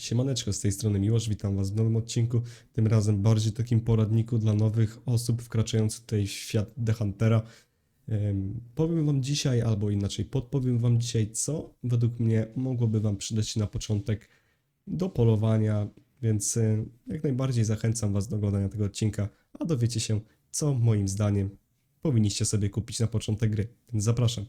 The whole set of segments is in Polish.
Siemaneczko, z tej strony Miłosz, witam Was w nowym odcinku, tym razem bardziej takim poradniku dla nowych osób wkraczających tutaj w świat The Huntera. Em, Powiem Wam dzisiaj, albo inaczej podpowiem Wam dzisiaj, co według mnie mogłoby Wam przydać się na początek do polowania, więc e, jak najbardziej zachęcam Was do oglądania tego odcinka, a dowiecie się, co moim zdaniem powinniście sobie kupić na początek gry, więc zapraszam.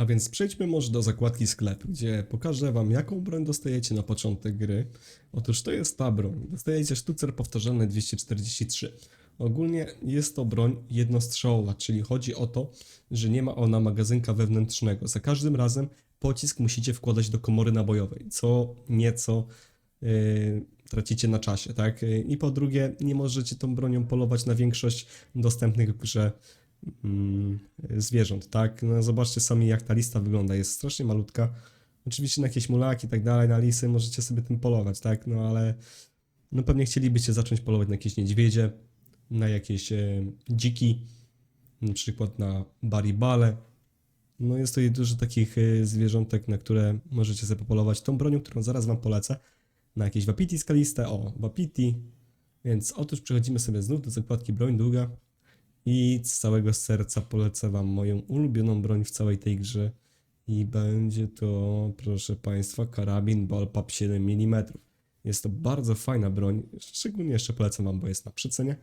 A więc przejdźmy może do zakładki sklep, gdzie pokażę wam jaką broń dostajecie na początek gry. Otóż to jest ta broń. Dostajecie sztucer powtarzalny 243. Ogólnie jest to broń jednostrzałowa, czyli chodzi o to, że nie ma ona magazynka wewnętrznego. Za każdym razem pocisk musicie wkładać do komory nabojowej, co nieco yy, tracicie na czasie, tak? I po drugie, nie możecie tą bronią polować na większość dostępnych w grze zwierząt, tak? No zobaczcie sami jak ta lista wygląda, jest strasznie malutka. Oczywiście na jakieś mulaki i tak dalej, na lisy możecie sobie tym polować, tak? No ale no pewnie chcielibyście zacząć polować na jakieś niedźwiedzie, na jakieś e, dziki, na przykład na baribale. No jest to dużo takich e, zwierzątek, na które możecie sobie popolować tą bronią, którą zaraz wam polecę. Na jakieś wapiti skaliste, o, wapiti. Więc otóż przechodzimy sobie znów do zakładki broń długa. I z całego serca polecę Wam moją ulubioną broń w całej tej grze. I będzie to, proszę Państwa, karabin Ballpap 7 mm. Jest to bardzo fajna broń. Szczególnie jeszcze polecam Wam, bo jest na przecenie.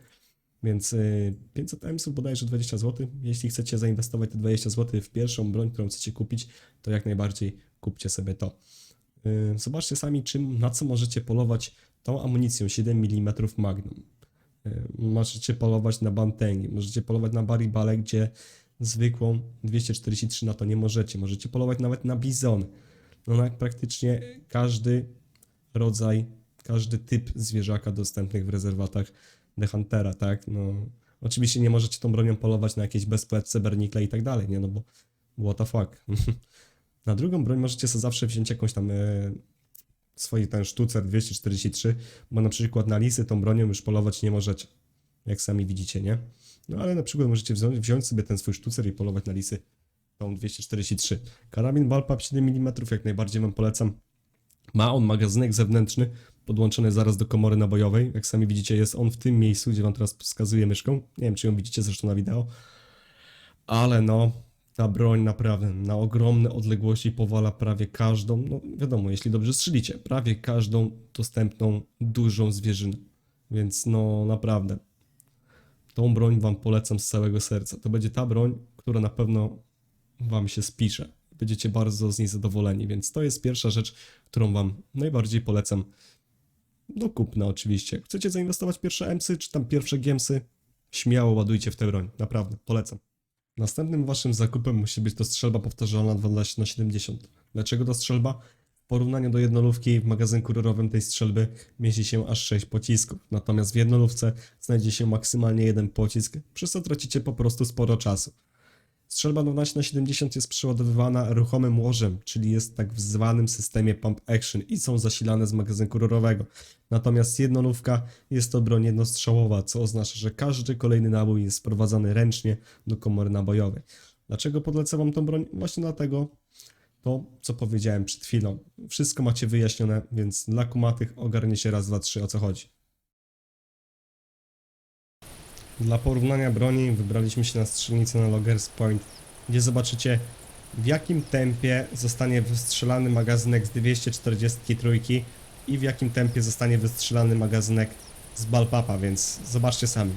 Więc y, 500 EMS bodajże 20 zł. Jeśli chcecie zainwestować te 20 zł w pierwszą broń, którą chcecie kupić, to jak najbardziej kupcie sobie to. Y, Zobaczcie sami, czym, na co możecie polować tą amunicją 7 mm Magnum. Y, Możecie polować na Bantengi, możecie polować na Baribale, gdzie zwykłą 243 na to nie możecie. Możecie polować nawet na Bizon. No na praktycznie każdy rodzaj, każdy typ zwierzaka dostępnych w rezerwatach The Huntera, tak? No, oczywiście nie możecie tą bronią polować na jakieś bezpłetce, bernikle i tak dalej, nie? No bo what the fuck. na drugą broń możecie sobie zawsze wziąć jakąś tam e, swój ten sztucer 243, bo na przykład na lisy tą bronią już polować nie możecie, jak sami widzicie, nie? No ale na przykład możecie wziąć, wziąć sobie ten swój sztucer i polować na lisy tą 243. Karabin Balpap 7 mm jak najbardziej wam polecam. Ma on magazynek zewnętrzny podłączony zaraz do komory nabojowej. Jak sami widzicie, jest on w tym miejscu, gdzie wam teraz wskazuję myszką. Nie wiem, czy ją widzicie zresztą na wideo. Ale no, ta broń naprawdę na ogromne odległości powala prawie każdą, no wiadomo, jeśli dobrze strzelicie, prawie każdą dostępną dużą zwierzynę. Więc no naprawdę, tą broń wam polecam z całego serca. To będzie ta broń, która na pewno wam się spisze. Będziecie bardzo z niej zadowoleni, więc to jest pierwsza rzecz, którą wam najbardziej polecam do kupna oczywiście. Chcecie zainwestować pierwsze EMSy, czy tam pierwsze GEMSy, śmiało ładujcie w tę broń. Naprawdę, polecam. Następnym waszym zakupem musi być to strzelba powtarzalna 12 na 70 Dlaczego to strzelba? W porównaniu do jednolówki w magazynku rurowym tej strzelby mieści się aż 6 pocisków. Natomiast w jednolówce znajdzie się maksymalnie jeden pocisk, przez co tracicie po prostu sporo czasu. Strzelba 12 na 70 jest przeładowywana ruchomym łożem, czyli jest tak w zwanym systemie pump action i są zasilane z magazynku rurowego. Natomiast jednolówka jest to broń jednostrzałowa, co oznacza, że każdy kolejny nabój jest sprowadzany ręcznie do komory nabojowej. Dlaczego podlecę wam tą broń? Właśnie dlatego, to co powiedziałem przed chwilą. Wszystko macie wyjaśnione, więc dla kumatych ogarniecie raz, dwa, trzy o co chodzi. Dla porównania broni wybraliśmy się na strzelnicę na Loggers Point, gdzie zobaczycie w jakim tempie zostanie wystrzelany magazynek z 243 i w jakim tempie zostanie wystrzelany magazynek z Balpapa, więc zobaczcie sami.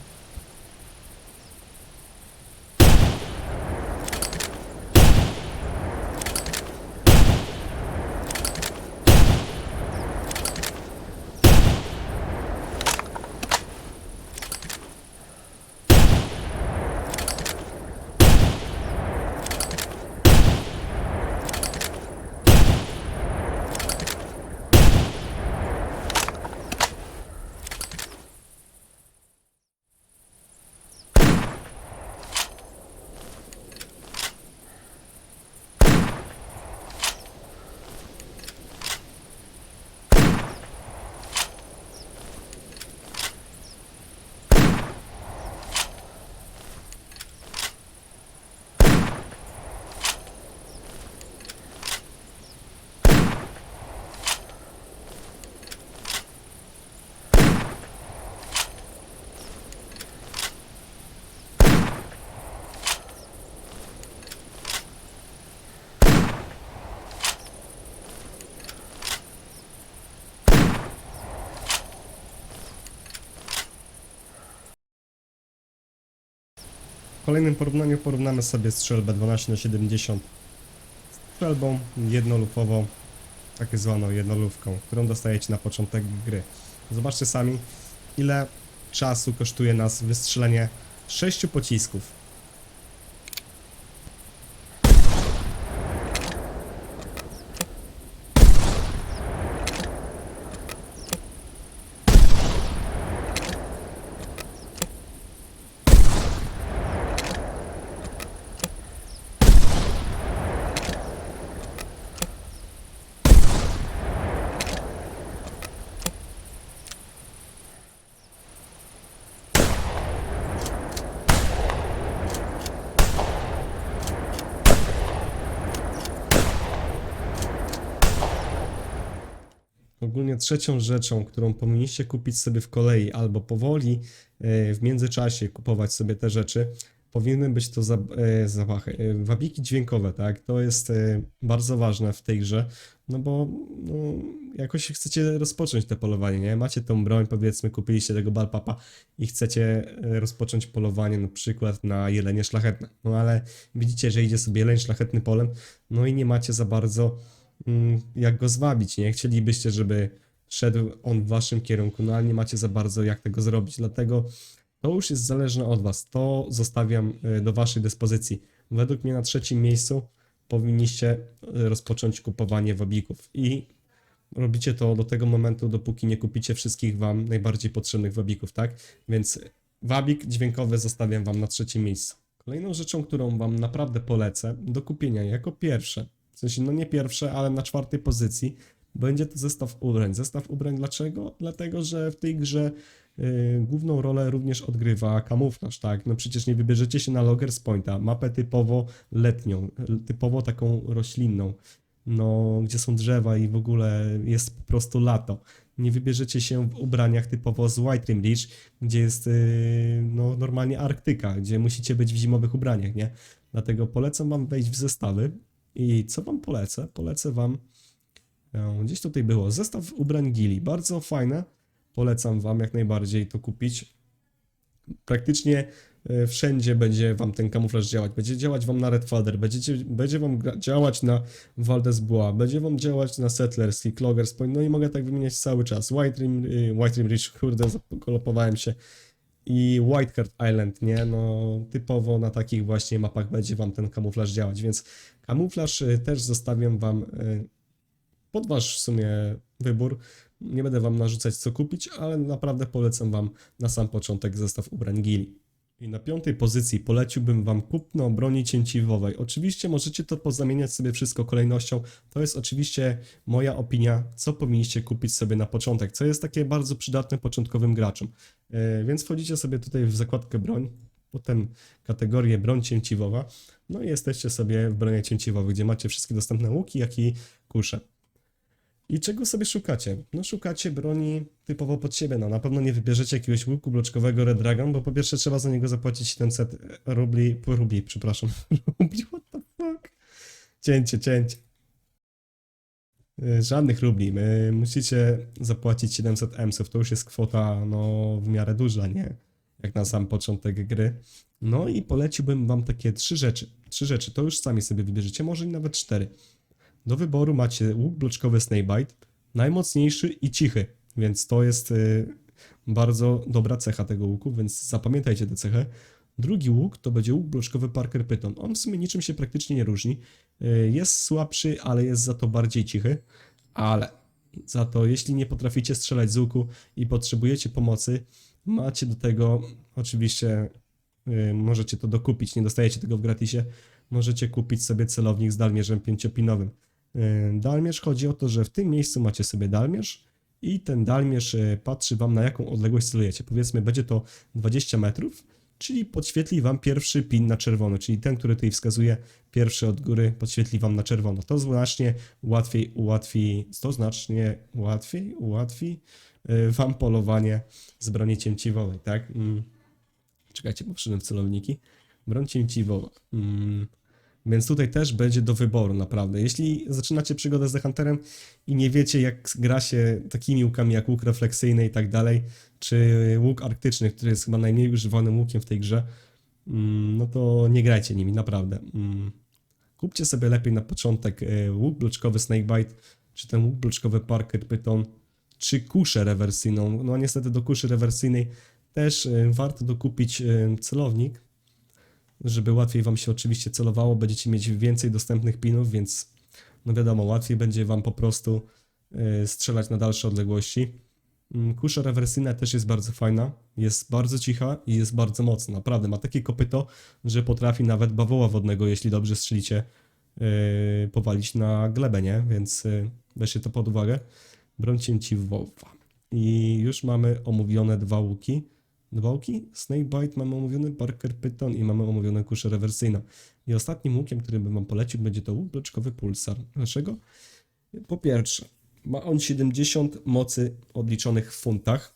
Kolejnym porównaniu porównamy sobie strzelbę 12 na 70 z strzelbą jednolufową, tak zwaną jednolówką, którą dostajecie na początek gry. Zobaczcie sami, ile czasu kosztuje nas wystrzelenie 6 pocisków. Trzecią rzeczą, którą powinniście kupić sobie w kolei albo powoli e, w międzyczasie kupować sobie te rzeczy, powinny być to e, zawachy, e, wabiki dźwiękowe, tak? To jest bardzo ważne w tej grze, no bo no, jakoś chcecie rozpocząć te polowanie, nie? Macie tą broń, powiedzmy, kupiliście tego balpapa i chcecie rozpocząć polowanie na przykład na jelenie szlachetne. No ale widzicie, że idzie sobie jeleń szlachetny polem, no i nie macie za bardzo mm, jak go zwabić, nie? Chcielibyście, żeby szedł on w waszym kierunku, no ale nie macie za bardzo jak tego zrobić, dlatego to już jest zależne od was. To zostawiam e, do waszej dyspozycji. Według mnie na trzecim miejscu powinniście e, rozpocząć kupowanie wabików i robicie to do tego momentu, dopóki nie kupicie wszystkich wam najbardziej potrzebnych wabików, tak? Więc wabik dźwiękowy zostawiam wam na trzecim miejscu. Kolejną rzeczą, którą wam naprawdę polecę do kupienia jako pierwsze, w sensie no nie pierwsze, ale na czwartej pozycji, będzie to zestaw ubrań. Zestaw ubrań dlaczego? Dlatego, że w tej grze y, główną rolę również odgrywa kamuflaż, tak? No przecież nie wybierzecie się na Loggers Pointa, mapę typowo letnią, l- typowo taką roślinną, no gdzie są drzewa i w ogóle jest po prostu lato. Nie wybierzecie się w ubraniach typowo z White Rim Beach, gdzie jest y, no normalnie Arktyka, gdzie musicie być w zimowych ubraniach, nie? Dlatego polecam wam wejść w zestawy i co wam polecę? Polecę wam Gdzieś tutaj było. Zestaw ubrań Gili. Bardzo fajne. Polecam Wam jak najbardziej to kupić. Praktycznie e, wszędzie będzie Wam ten kamuflaż działać. Będzie działać Wam na Red będziecie, będzie Wam działać na Valdes Bois, będzie Wam działać na Settlers i no i mogę tak wymieniać cały czas. White Rim, y, White Rim Ridge, kurde, zakolopowałem się. I White Card Island, nie? No typowo na takich właśnie mapach będzie Wam ten kamuflaż działać, więc kamuflaż y, też zostawiam Wam y, pod wasz w sumie wybór. Nie będę wam narzucać co kupić, ale naprawdę polecam wam na sam początek zestaw ubrań Gili. I na piątej pozycji poleciłbym wam kupno broni cięciwowej. Oczywiście możecie to pozamieniać sobie wszystko kolejnością. To jest oczywiście moja opinia, co powinniście kupić sobie na początek, co jest takie bardzo przydatne początkowym graczom. Yy, więc wchodzicie sobie tutaj w zakładkę broń, potem kategorię broń cięciwowa, no i jesteście sobie w broniach cięciwowych, gdzie macie wszystkie dostępne łuki, jak i kusze. I czego sobie szukacie? No szukacie broni typowo pod siebie, no na pewno nie wybierzecie jakiegoś łuku bloczkowego Red Dragon, bo po pierwsze trzeba za niego zapłacić 700 rubli, po rubli, przepraszam, rubli, what the fuck? Cięcie, cięcie. Y, Żadnych rubli, my musicie zapłacić 700 emsów, to już jest kwota, no, w miarę duża, nie? Jak na sam początek gry. No i poleciłbym wam takie trzy rzeczy. Trzy rzeczy, to już sami sobie wybierzecie, może i nawet cztery. Do wyboru macie łuk bloczkowy Snakebite, najmocniejszy i cichy, więc to jest y, bardzo dobra cecha tego łuku, więc zapamiętajcie tę cechę. Drugi łuk to będzie łuk bloczkowy Parker Python. On w sumie niczym się praktycznie nie różni. Y, Jest słabszy, ale jest za to bardziej cichy. Ale za to, jeśli nie potraficie strzelać z łuku i potrzebujecie pomocy, macie do tego oczywiście, y, możecie to dokupić, nie dostajecie tego w gratisie, możecie kupić sobie celownik z dalmierzem pięciopinowym. Dalmierz chodzi o to, że w tym miejscu macie sobie dalmierz i ten dalmierz yy, patrzy wam na jaką odległość celujecie. Powiedzmy, będzie to 20 metrów, czyli podświetli wam pierwszy pin na czerwono, czyli ten, który tutaj wskazuje pierwszy od góry, podświetli wam na czerwono. To znacznie łatwiej ułatwi, to znacznie łatwiej ułatwi yy, wam polowanie z broni cięciwowej, tak? Mm. Czekajcie, bo wszedłem w celowniki. Broń cięciwowa. Mm. Więc tutaj też będzie do wyboru, naprawdę. Jeśli zaczynacie przygodę z The Hunterem i nie wiecie, jak gra się takimi łukami jak łuk refleksyjny i tak dalej, czy łuk arktyczny, który jest chyba najmniej używanym łukiem w tej grze, mm, no to nie grajcie nimi, naprawdę. Mm. Kupcie sobie lepiej na początek e, łuk bloczkowy Snakebite, czy ten łuk bloczkowy Parker Python, czy kuszę rewersyjną. No niestety do kuszy rewersyjnej też e, warto dokupić e, celownik, żeby łatwiej Wam się oczywiście celowało. Będziecie mieć więcej dostępnych pinów, więc no wiadomo, łatwiej będzie Wam po prostu e, strzelać na dalsze odległości. Mm, Kusza rewersyjna też jest bardzo fajna, jest bardzo cicha i jest bardzo mocna. Naprawdę ma takie kopyto, że potrafi nawet bawoła wodnego, jeśli dobrze strzelicie, yy, powalić na glebę, nie? Więc yy, weźcie to pod uwagę. Broń cięciwowa. I już mamy omówione dwa łuki. Dwa łuki? Snakebite mamy omówiony, Parker Python i mamy omówione kuszę rewersyjną. I ostatnim łukiem, który bym wam polecił, będzie to łuk bloczkowy Pulsar. Dlaczego? Po pierwsze, ma on 70 mocy odliczonych w funtach.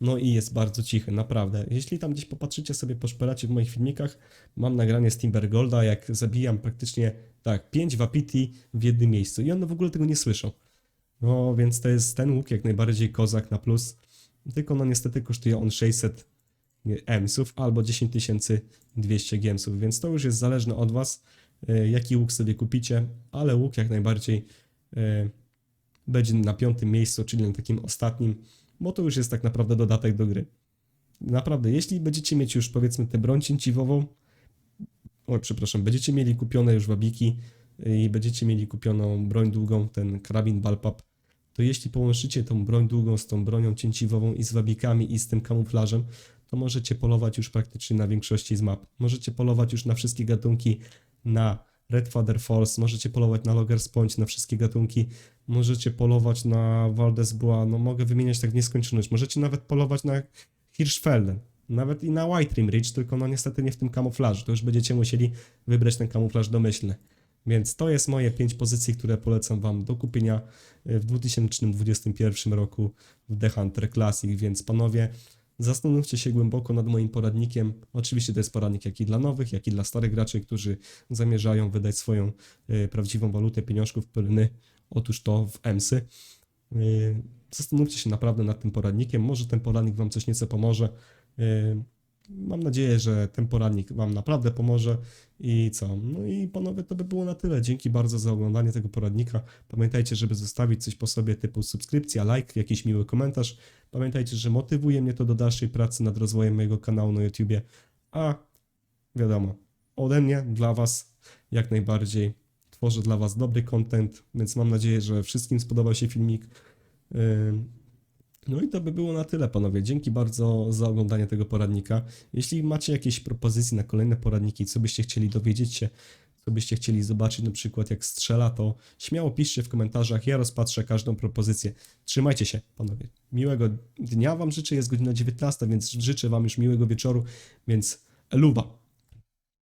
No i jest bardzo cichy, naprawdę. Jeśli tam gdzieś popatrzycie sobie, poszperacie w moich filmikach, mam nagranie z Timbergolda, jak zabijam praktycznie tak 5 wapiti w jednym miejscu i one w ogóle tego nie słyszą. No więc to jest ten łuk jak najbardziej kozak na plus. Tylko no niestety kosztuje on 600 emsów albo 10200 gemsów, więc to już jest zależne od was, e, jaki łuk sobie kupicie, ale łuk jak najbardziej e, będzie na piątym miejscu, czyli na takim ostatnim, bo to już jest tak naprawdę dodatek do gry. Naprawdę, jeśli będziecie mieć już powiedzmy tę broń cięciwową, o przepraszam, będziecie mieli kupione już wabiki i będziecie mieli kupioną broń długą, ten karabin Balpap, to jeśli połączycie tą broń długą z tą bronią cięciwową i z wabikami i z tym kamuflażem, to możecie polować już praktycznie na większości z map. Możecie polować już na wszystkie gatunki, na Red Father Falls, możecie polować na Loggers Point, na wszystkie gatunki, możecie polować na Valdez Bois, no mogę wymieniać tak w nieskończoność. Możecie nawet polować na Hirschfelden, nawet i na White Rim Ridge, tylko no niestety nie w tym kamuflażu. To już będziecie musieli wybrać ten kamuflaż domyślny. Więc to jest moje 5 pozycji, które polecam Wam do kupienia w 2021 roku w The Hunter Classic. Więc panowie, zastanówcie się głęboko nad moim poradnikiem. Oczywiście to jest poradnik jak i dla nowych, jak i dla starych graczy, którzy zamierzają wydać swoją e, prawdziwą walutę pieniążków pylny. Otóż to w EMSy. E, Zastanówcie się naprawdę nad tym poradnikiem. Może ten poradnik Wam coś nieco pomoże. Mam nadzieję, że ten poradnik Wam naprawdę pomoże i co? No i panowie, to by było na tyle. Dzięki bardzo za oglądanie tego poradnika. Pamiętajcie, żeby zostawić coś po sobie typu subskrypcja, like, jakiś miły komentarz. Pamiętajcie, że motywuje mnie to do dalszej pracy nad rozwojem mojego kanału na YouTubie. A wiadomo, ode mnie dla Was jak najbardziej tworzę dla Was dobry content, więc mam nadzieję, że wszystkim spodobał się filmik. No i to by było na tyle, panowie. Dzięki bardzo za oglądanie tego poradnika. Jeśli macie jakieś propozycje na kolejne poradniki, co byście chcieli dowiedzieć się, co byście chcieli zobaczyć, na przykład jak strzela, to śmiało piszcie w komentarzach. Ja rozpatrzę każdą propozycję. Trzymajcie się, panowie. Miłego dnia Wam życzę. Jest godzina 19, więc życzę Wam już miłego wieczoru, więc luba.